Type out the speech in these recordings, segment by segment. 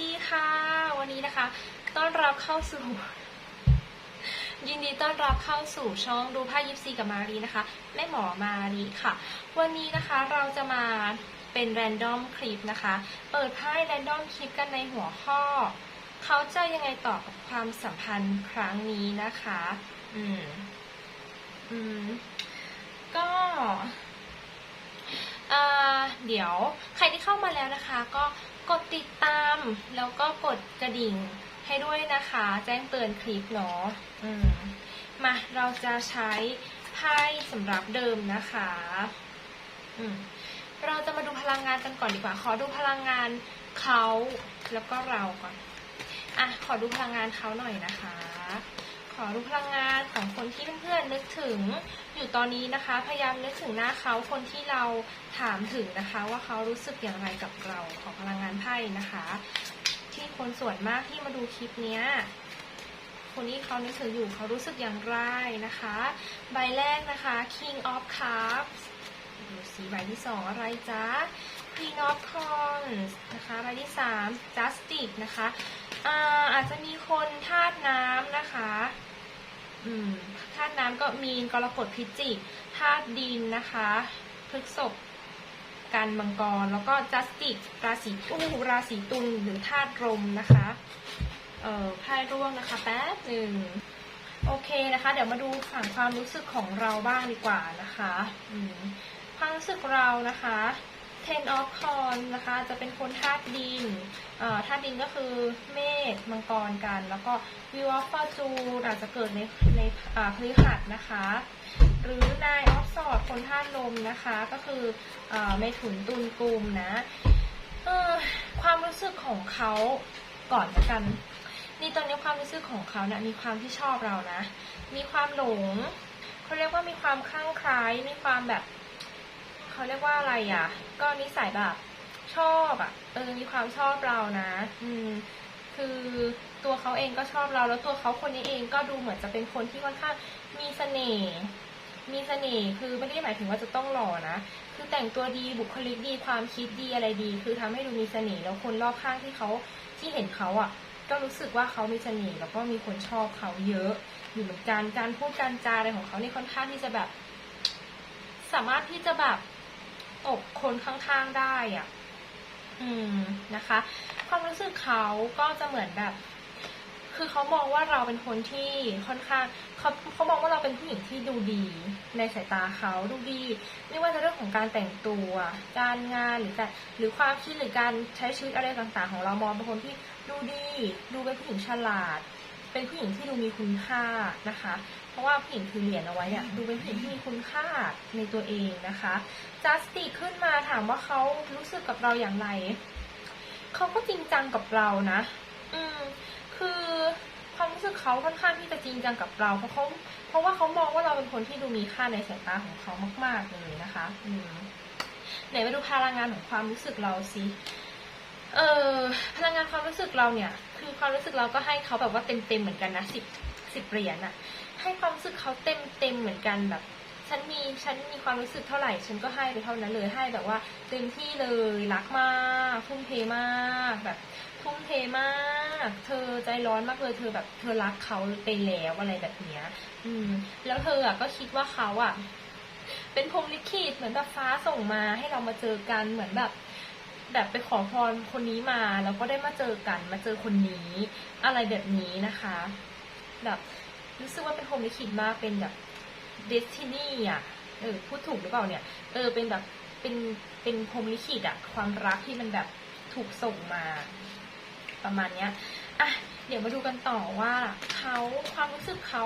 ดีค่ะ วันนี้นะคะ ต้อนรับเข้าสู่ ยินดีต้อนรับเข้าสู่ช่องดูผ้ายิปซีกับมารีนะคะแม่หมอมารีค่ะ วันนี้นะคะเราจะมาเป็นแรนดอมคลิปนะคะ เปิดไพ่แรนดอมคลิปกันในหัวข้อ เขาจะยังไงต่อกับความสัมพันธ์ครั้งนี้นะคะ อืม อืม ก็ เดี๋ยวใครที่เข้ามาแล้วนะคะ ก็กดติดตามแล้วก็กดกระดิ่งให้ด้วยนะคะ แจ้งเตือนคลิปเนาะมมาเราจะใช้ไพ่สำหรับเดิมนะคะเราจะมาดูพลังงานกันก่อนดีกว่า ขอดูพลังงานเขาแล้วก็เราก่อน อะ ขอดูพลังงานเขาหน่อยนะคะ ดูพลังงานของคนที่เพื่อนๆนึกถึง อยู่ตอนนี้นะคะ พยายามนึกถึงหน้าเขาคนที่เราถามถึงนะคะ ว่าเขารู้สึกอย่างไรกับเราของพลังงานไพ่นะคะ ที่คนส่วนมากที่มาดูคลิปเนี้ยคนที่เขานึกถึงอยู่เขารู้สึกอย่างไรนะคะ ใบแรกนะคะ King of Cups ดูสีใบที่สองอะไรจ๊ะ Queen of Wands นะคะ ใบที่สาม Justice นะคะอาอาจจะมีคนธาตุน้ำนะคะ ธาตุน้ำก็มีนกรกฎพิจิกธาตุดินนะคะพฤกษภกันมังกร แล้วก็จัสติกราศีตู้ราศีตุลหรือธาตุลมนะคะ เอ่อไพ่ร่วงนะคะแป๊บหนึ่งโอเคนะคะ เดี๋ยวมาดูฝั่งความรู้สึกของเราบ้างดีกว่านะคะความรู้สึกเรานะคะ Ten of c o n นะคะจะเป็นคนธาตุดินธาตุดินก็คือเมษมังกรกัน แล้วก็ View of Fortune อาจจะเกิดในในพฤหัสนะคะ หรือนายออฟสอดคนธาตุลมนะคะ ก็คือเมถุนตุลกลุ่มนะความรู้สึกของเขาก่อนละกัน นี่ตอนนี้ความรู้สึกของเขาเนี่ยมีความที่ชอบเรานะ มีความหลงเขาเรียกว่ามีความคลั่งไคล้ายมีความแบบ เขาเรียกว่าอะไรอะ ก็นิสัยแบบชอบอะ เออ มีความชอบเรานะ อืม คือตัวเขาเองก็ชอบเรา แล้วตัวเขาคนนี้เองก็ดูเหมือนจะเป็นคนที่ค่อนข้างมีเสน่ห์มีเสน่ห์คือไม่ได้หมายถึงว่าจะต้องหล่อนะ คือแต่งตัวดีบุคลิกดีความคิดดีอะไรดี คือทำให้ดูมีเสน่ห์แล้วคนรอบข้างที่เขาที่เห็นเขาอะ ก็รู้สึกว่าเขามีเสน่ห์แล้วก็มีคนชอบเขาเยอะอยู่เหมือนกันการพูดการจาอะไรของเขานี่ค่อนข้างที่จะแบบ สามารถที่จะแบบ ตกคนข้างๆได้อะ อืมนะคะ ความรู้สึกเขาก็จะเหมือนแบบ คือเขามองว่าเราเป็นคนที่ค่อนข้างเขาเขามองว่าเราเป็นผู้หญิงที่ดูดี ในสายตาเขาดูดี ไม่ว่าจะเรื่องของการแต่งตัว การงานหรือการหรือความคิดหรือการใช้ชีวิตอะไรต่างๆ ของเรามองเป็นคนที่ดูดี ดูเป็นผู้หญิงฉลาด เป็นผู้หญิงที่ดูมีคุณค่านะคะ เพราะว่าผู้หญิงคือเหรียญเอาไว้เนี่ยดูเป็นผู้หญิงที่มีคุณค่าในตัวเองนะคะจัสติขึ้นมาถามว่าเขารู้สึกกับเราอย่างไรเขาก็จริงจังกับเรานะ อืม คือความรู้สึกเขาค่อนข้างที่จะจริงจังกับเรา เพราะเขาเพราะว่าเขามองว่าเราเป็นคนที่ดูมีค่าในสายตาของเขามาก ๆเลยนะคะ อืมไหนมาดูพลังงานของความรู้สึกเราสิ เออพลังงานความรู้สึกเราเนี่ย ความรู้สึกเราก็ให้เขาแบบว่าเต็มเต็มเหมือนกันนะสิบสิบเหรียญอะให้ความรู้สึกเขาเต็มเต็มเหมือนกันแบบ ฉันมีฉันมีความรู้สึกเท่าไหร่ ฉันก็ให้ไปเท่านั้นเลยให้แบบว่าเต็มที่เลยรักมากทุ่มเทมากแบบทุ่มเทมาก เธอใจร้อนมากเลยเธอแบบเธอรักเขาไปแล้วอะไรแบบเนี้ย อืม แล้วเธออะก็คิดว่าเขาอะ เป็นพรหมลิขิตเหมือนแบบฟ้าส่งมาให้เรามาเจอกันเหมือนแบบ แบบไปขอพรคนนี้มา แล้วก็ได้มาเจอกัน มาเจอคนนี้ อะไรแบบนี้นะคะ แบบรู้สึกว่าเป็นพรหมลิขิตมากเป็นแบบเดสตินีอะเออพูดถูกหรือเปล่าเนี่ย เออเป็นแบบเป็นเป็นพรหมลิขิตอะความรักที่มันแบบถูกส่งมา ประมาณเนี้ยอะเดี๋ยวมาดูกันต่อว่าเขาความรู้สึกเขา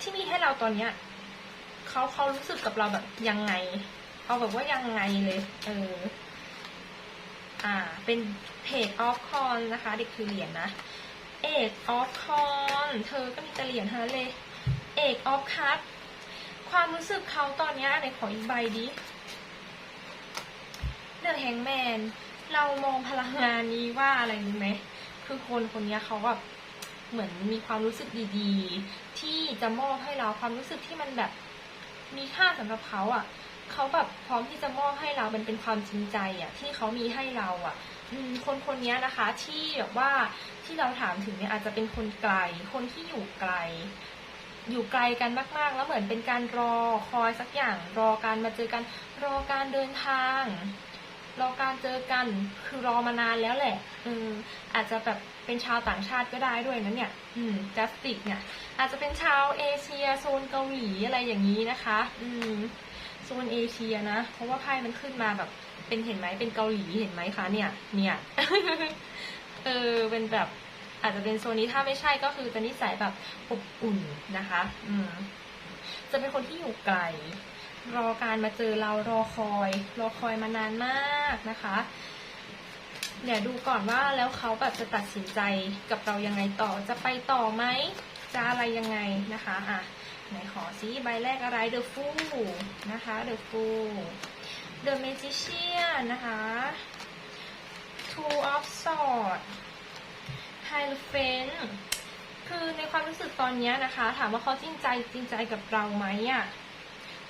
ที่มีให้เราตอนเนี้ยเขาเขารู้สึกกับเราแบบยังไง เอาแบบว่ายังไงเลย เออ อ่า เป็นเพจออฟคอนนะคะ เด็กคือเหรียญนะเอกออฟคอนเธอก็มีแต่เหรียญเท่านั้นเลยเอกออฟคัพความรู้สึกเขาตอนนี้ยไหนขออีกใบดิเดอะแฮงแมนเรามองพลังงานนี้ว่าอะไรรู้ไหมคือคนคนนี้เขาแบบเหมือนมีความรู้สึกดีๆ ที่จะมอบให้เราความรู้สึกที่มันแบบมีค่าสำหรับเขาอะ่ะ เขาแบบพร้อมที่จะมอบให้เรามันเป็นความจริงใจอะที่เขามีให้เราอะคนคนนี้นะคะที่แบบว่าที่เราถามถึงเนี่ยอาจจะเป็นคนไกล คนที่อยู่ไกล อยู่ไกลกันมากๆ แล้วเหมือนเป็นการรอคอยสักอย่าง รอการมาเจอกัน รอการเดินทาง รอการเจอกันคือรอมานานแล้วแหละอืมอาจจะแบบเป็นชาวต่างชาติก็ได้ด้วยนะเนี่ยอืมจัสติกเนี่ย อาจจะเป็นชาวเอเชียโซนเกาหลีอะไรอย่างนี้นะคะ อืม โซนเอเชียนะ เพราะว่าไพ่มันขึ้นมาแบบ เป็นเห็นไหมเป็นเกาหลีเห็นไหมคะเนี่ย เนี่ย เออเป็นแบบอาจจะเป็นโซนนี้ถ้าไม่ใช่ก็คือจะนิสัยแบบอบอุ่นนะคะ อืม จะเป็นคนที่อยู่ไกล รอการมาเจอเรารอคอย รอคอยมานานมากนะคะเดี๋ยวดูก่อนว่าแล้วเขาแบบจะตัดสินใจกับเรายังไงต่อจะไปต่อไหมจะอะไรยังไงนะคะ อะ ไหนขอซิใบแรกอะไร The Fool นะคะ The Fool The Magician นะคะ Two of Swords Hierophant คือในความรู้สึกตอนนี้นะคะ ถามว่าเขาจริงใจจริงใจกับเราไหมอะ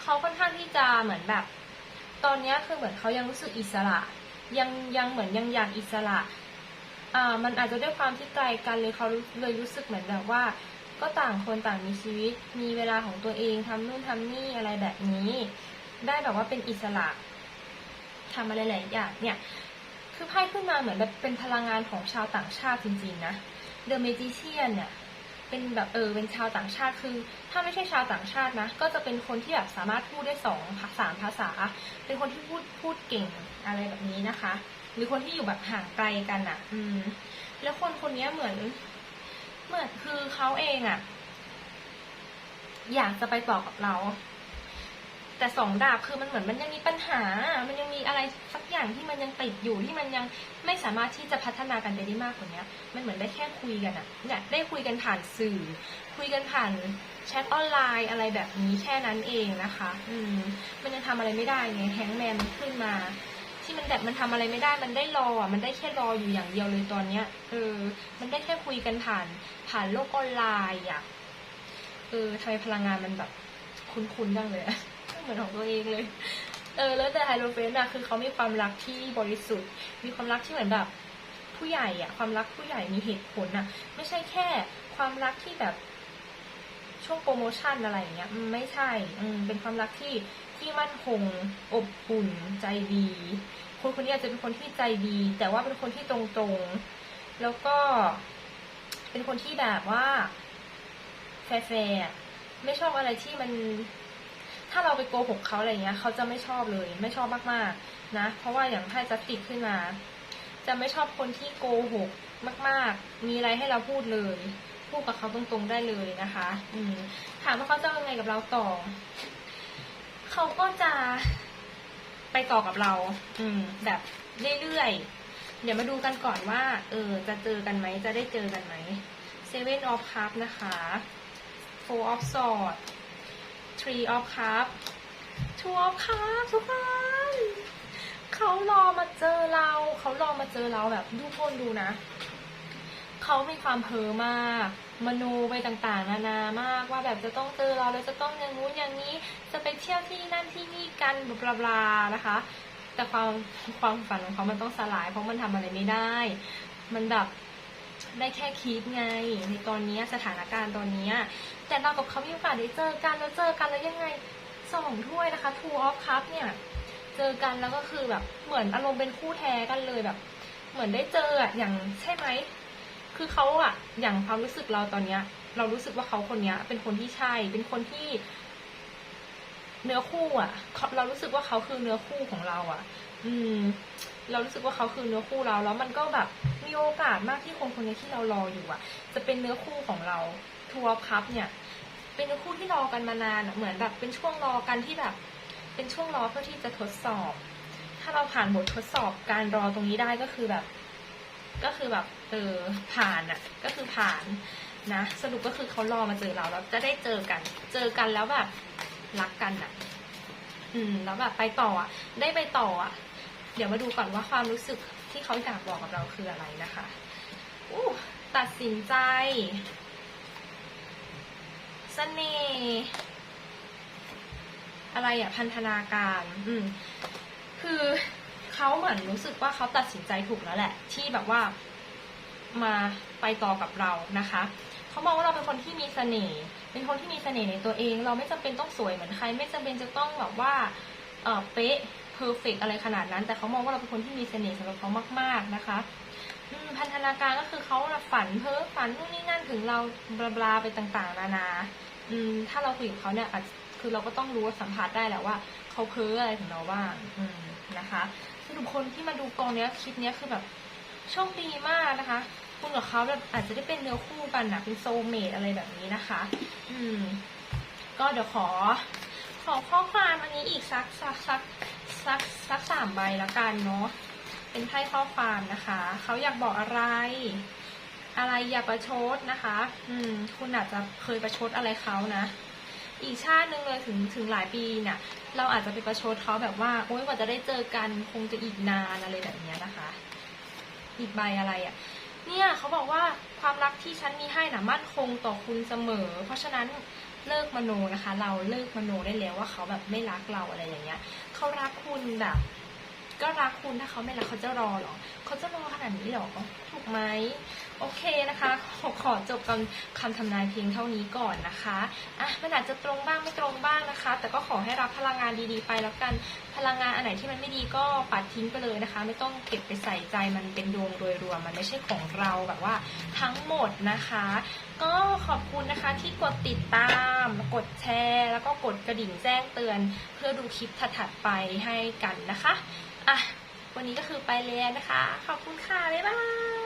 เขาค่อนข้างที่จะเหมือนแบบ ตอนนี้คือเหมือนเขายังรู้สึกอิสระ ยังยังเหมือนยังอยากอิสระอ่ามันอาจจะด้วยความที่ไกลกันเลยเขาเลยรู้สึกเหมือนแบบว่า ก็ต่างคนต่างมีชีวิต มีเวลาของตัวเองทำนู่นทำนี่อะไรแบบนี้ ได้แบบว่าเป็นอิสระทำอะไรหลายอย่างเนี่ย คือไพ่ขึ้นมาเหมือนแบบเป็นพลังงานของชาวต่างชาติจริงๆนะ The Magician เนี่ยเป็นแบบเออเป็นชาวต่างชาติคือ ถ้าไม่ใช่ชาวต่างชาตินะ ก็จะเป็นคนที่แบบสามารถพูดได้สองภาษาภาษา เป็นคนที่พูดพูดเก่งอะไรแบบนี้นะคะ หรือคนที่อยู่แบบห่างไกลกันอะ อืม แล้วคนคนนี้เหมือน เหมือนคือเขาเองอะอยากจะไปต่อกับเรา แต่สองดาบคือมันเหมือนมันยังมีปัญหา มันยังมีอะไรสักอย่างที่มันยังติดอยู่ที่มันยังไม่สามารถที่จะพัฒนากันไปได้มากกว่านี้มันเหมือนได้แค่คุยกันอะเนี่ยได้คุยกันผ่านสื่อ คุยกันผ่านแชทออนไลน์อะไรแบบนี้แค่นั้นเองนะคะ อืม มันยังทำอะไรไม่ได้ไงแฮงแมนมันขึ้นมา ที่มันแบบมันทำอะไรไม่ได้ มันได้รออะมันได้แค่รออยู่อย่างเดียวเลยตอนเนี้ยเออ มันได้แค่คุยกันผ่าน ผ่านโลกออนไลน์อะเออทำไมพลังงานมันแบบ คุ้นๆจังเลยอะเหมือนของตัวเองเลย เออ แล้วแต่ไฮโลเฟนอะคือเขามีความรักที่บริสุทธิ์ มีความรักที่เหมือนแบบ ผู้ใหญ่อะความรักผู้ใหญ่มีเหตุผลอะไม่ใช่แค่ความรักที่แบบช่วงโปรโมชั่นอะไรอย่างเงี้ยไม่ใช่ อืมเป็นความรักที่ ที่มั่นคง อบอุ่น ใจดี คนคนนี้อาจจะเป็นคนที่ใจดี แต่ว่าเป็นคนที่ตรงๆ แล้วก็เป็นคนที่แบบว่าแฟร์ไม่ชอบอะไรที่มัน ถ้าเราไปโกหกเขาอะไรเงี้ย เขาจะไม่ชอบเลย ไม่ชอบมากๆนะ เพราะว่าอย่างไพ่จัสติกขึ้นมา จะไม่ชอบคนที่โกหกมาก ๆ มีอะไรให้เราพูดเลย พูดกับเขาตรงๆได้เลยนะคะ อืถามว่าเขาจะยังไงกับเราต่อ เขาก็จะไปต่อกับเรา อืม แบบเรื่อยๆ เดี๋ยวมาดูกันก่อนว่า เออ จะเจอกันไหม จะได้เจอกันไหม Seven of Cups นะคะ Four of Swords Three of Cups Two of Cups ทุกคนเขารอมาเจอเรา เขารอมาเจอเราแบบทุกคนดูนะ เขามีความเพ้อมาก มโนไปต่างๆ นานามากว่าแบบจะต้องเจอเราแล้วจะต้องอย่างนู้นอย่างนี้ จะไปเที่ยวที่นั่นที่นี่กันบลาบลานะคะ แต่ความความฝันของเขามันต้องสลาย เพราะมันทำอะไรไม่ได้ มันแบบได้แค่คิดไง ในตอนนี้สถานการณ์ตอนนี้ แต่เรากับเขามีโอกาสได้เจอกันแล้วเจอกันแล้วยังไงสองถ้วยนะคะ two of cup เนี่ย เจอกันแล้วก็คือแบบเหมือนอารมณ์เป็นคู่แท้กันเลยแบบ เหมือนได้เจออะอย่างใช่ไหม คือเขาอะอย่างความรู้สึกเราตอนเนี้ย เรารู้สึกว่าเขาคนเนี้ย เป็นคนที่ใช่ เป็นคนที่ เนื้อคู่อะเรารู้สึกว่าเขาคือเนื้อคู่ของเราอะอืม เรารู้สึกว่าเขาคือเนื้อคู่เรา แล้วมันก็แบบมีโอกาสมากที่คนคนนี้ที่เรารออยู่อะจะเป็นเนื้อคู่ของเราทัวร์คัพเนี่ย เป็นเนื้อคู่ที่รอกันมานานอะเหมือนแบบเป็นช่วงรอกันที่แบบ เป็นช่วงรอเพื่อที่จะทดสอบ ถ้าเราผ่านบททดสอบการรอตรงนี้ได้ก็คือแบบ ก็คือแบบ เออผ่านอะก็คือผ่านนะ สรุปก็คือเขารอมาเจอเราแล้วจะได้เจอกัน เจอกันแล้วแบบรักกันอะอืม แล้วแบบไปต่ออะได้ไปต่ออะเดี๋ยวมาดูก่อนว่าความรู้สึกที่เขาอยากบอกกับเราคืออะไรนะคะอู้ตัดสินใจเสน่ห์อะไรอะพันธนาการ อืม คือเขาเหมือนรู้สึกว่าเขาตัดสินใจถูกแล้วแหละ ที่แบบว่า มาไปต่อกับเรานะคะเขามองว่าเราเป็นคนที่มีเสน่ห์เป็นคนที่มีเสน่ห์ในตัวเอง เราไม่จำเป็นต้องสวยเหมือนใคร ไม่จำเป็นจะต้องแบบว่าเป๊ะเพอร์เฟกอะไรขนาดนั้น แต่เขามองว่าเราเป็นคนที่มีเสน่ห์สำหรับเขามาก ๆนะคะพันธนาการก็คือเขาฝันเพ้อฝันนู่นนี่นั่นถึงเราบลาบลาไปต่างๆ นานาอืมถ้าเราคุยกับเขาเนี่ยคือเราก็ต้องรู้สัมผัสได้แหละว่าเขาเพ้ออะไรถึงเราบ้างนะคะสรุปคนที่มาดูกองเนี้ยคลิปเนี้ยคือแบบ โชคดีมากนะคะ คุณกับเขาแบบอาจจะได้เป็นเนื้อคู่กันนะเป็นโซเมตอะไรแบบนี้นะคะ อืม ก็เดี๋ยวขอ ขอข้อความอันนี้อีกสักสักสักสักสักสามใบละกันเนาะเป็นไพ่ข้อความนะคะ เขาอยากบอกอะไร อะไรอย่าประชดนะคะ อืม คุณอาจจะเคยประชดอะไรเขานะ อีกชาติหนึ่งเลยถึงถึงหลายปีเนี่ยเราอาจจะไปประชดเขาแบบว่า โอ๊ยกว่าจะได้เจอกันคงจะอีกนานอะไรแบบนี้นะคะ อีกใบอะไรอะ่ะเนี่ยเขาบอกว่าความรักที่ฉันมีให้นะมั่นคงต่อคุณเสมอ เพราะฉะนั้นเลิกมโนนะคะ เราเลิกมโนได้แล้วว่าเขาแบบไม่รักเราอะไรอย่างเงี้ยเขารักคุณแบบ ก็รักคุณถ้าเขาไม่รักเขาจะรอหรอเขาจะรอขนาดนี้หรอถูกไหมโอเคนะคะขอขอจบคำคำทำนายเพียงเท่านี้ก่อนนะคะอะมันอาจจะตรงบ้างไม่ตรงบ้างนะคะ แต่ก็ขอให้รับพลังงานดีๆ ไปแล้วกันพลังงานอันไหนที่มันไม่ดีก็ปัดทิ้งไปเลยนะคะ ไม่ต้องเก็บไปใส่ใจมันเป็นดวงโดยรวมมันไม่ใช่ของเราแบบว่าทั้งหมดนะคะ ก็ขอบคุณนะคะที่กดติดตาม กดแชร์ แล้วก็กดกระดิ่งแจ้งเตือน เพื่อดูคลิปถัดๆไปให้กันนะคะ อะ วันนี้ก็คือไปแล้วนะคะ ขอบคุณค่ะ บ๊ายบาย